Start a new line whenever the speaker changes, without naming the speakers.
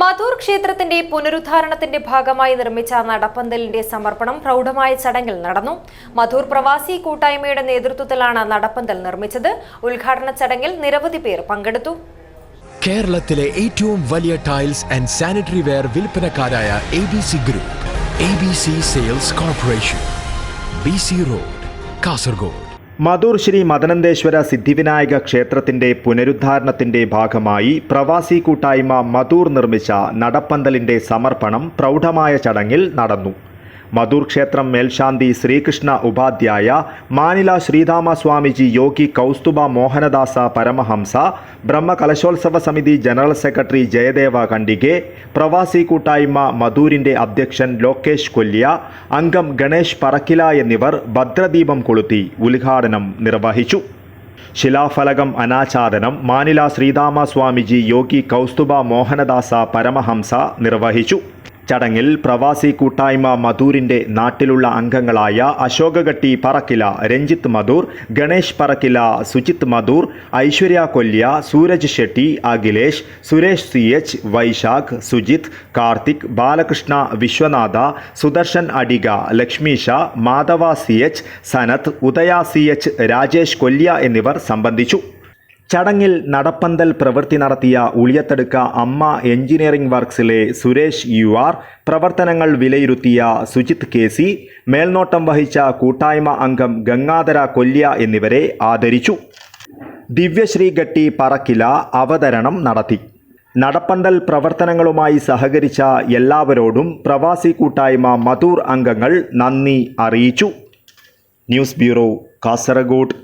മധൂർ ക്ഷേത്രത്തിന്റെ പുനരുദ്ധാരണത്തിന്റെ ഭാഗമായി നിർമ്മിച്ച നടപ്പന്തലിന്റെ സമർപ്പണം പ്രൗഢമായ ചടങ്ങിൽ നടന്നു. മധൂർ പ്രവാസി കൂട്ടായ്മയുടെ നേതൃത്വത്തിലാണ് നടപ്പന്തൽ നിർമ്മിച്ചത്. ഉദ്ഘാടന ചടങ്ങിൽ നിരവധി പേർ പങ്കെടുത്തു.
കേരളത്തിലെ ഏറ്റവും വലിയ tiles and sanitary ware വിൽപ്പനക്കാരായ A B C group A B C sales corporation B C road Kasaragod.
Madhur Shri Madanantheshwara Siddhivinayaka ക്ഷേത്രത്തിന്റെ പുനരുദ്ധാരണത്തിന്റെ ഭാഗമായി പ്രവാസി കൂട്ടായ്മ മധൂർ നിർമ്മിച്ച നടപ്പന്തലിന്റെ സമർപ്പണം പ്രൗഢമായ ചടങ്ങിൽ നടന്നു. മധൂർ ക്ഷേത്രം മേൽശാന്തി ശ്രീകൃഷ്ണ ഉപാധ്യായ മാനില ശ്രീധാമ സ്വാമിജി യോഗി കൗസ്തുഭ മോഹനദാസ പരമഹംസ ബ്രഹ്മകലശോത്സവ സമിതി ജനറൽ സെക്രട്ടറി ജയദേവ കണ്ടികെ പ്രവാസി കൂട്ടായ്മ മധൂരിന്റെ അധ്യക്ഷൻ ലോകേഷ് കൊല്യ അംഗം ഗണേഷ് പറക്കില എന്നിവർ ഭദ്രദീപം കൊളുത്തി ഉദ്ഘാടനം നിർവഹിച്ചു. ശിലാഫലകം അനാച്ഛാദനം മാനില ശ്രീധാമ സ്വാമിജി യോഗി കൗസ്തുഭ മോഹനദാസ പരമഹംസ നിർവഹിച്ചു. ചടങ്ങിൽ പ്രവാസി കൂട്ടായ്മ മധൂരിന്റെ നാട്ടിലുള്ള അംഗങ്ങളായ Ashokagatti Parakkila Ranjith Madhur Ganesh Parakkila Sujith Madhur Aishwarya Kolya Suraj Shetty Akhilesh Suresh C H Vaishakh Sujith Karthik Balakrishna Vishwanatha Sudarshan Adika Sha Madhava C H Sanath Udaya C H Rajesh Kolya എന്നിവർ സംബന്ധിച്ചു. ചടങ്ങിൽ നടപ്പന്തൽ പ്രവൃത്തി നടത്തിയ Uliyathaduka Amma engineering വർക്ക്സിലെ Suresh U R പ്രവർത്തനങ്ങൾ വിലയിരുത്തിയ Sujith K C മേൽനോട്ടം വഹിച്ച കൂട്ടായ്മ അംഗം ഗംഗാധര കൊല്യ എന്നിവരെ ആദരിച്ചു. ദിവ്യശ്രീ ഗട്ടി പറക്കില അവതരണം നടത്തി. നടപ്പന്തൽ പ്രവർത്തനങ്ങളുമായി സഹകരിച്ച എല്ലാവരോടും പ്രവാസി കൂട്ടായ്മ മധൂർ അംഗങ്ങൾ നന്ദി അറിയിച്ചു. News bureau Kasaragod.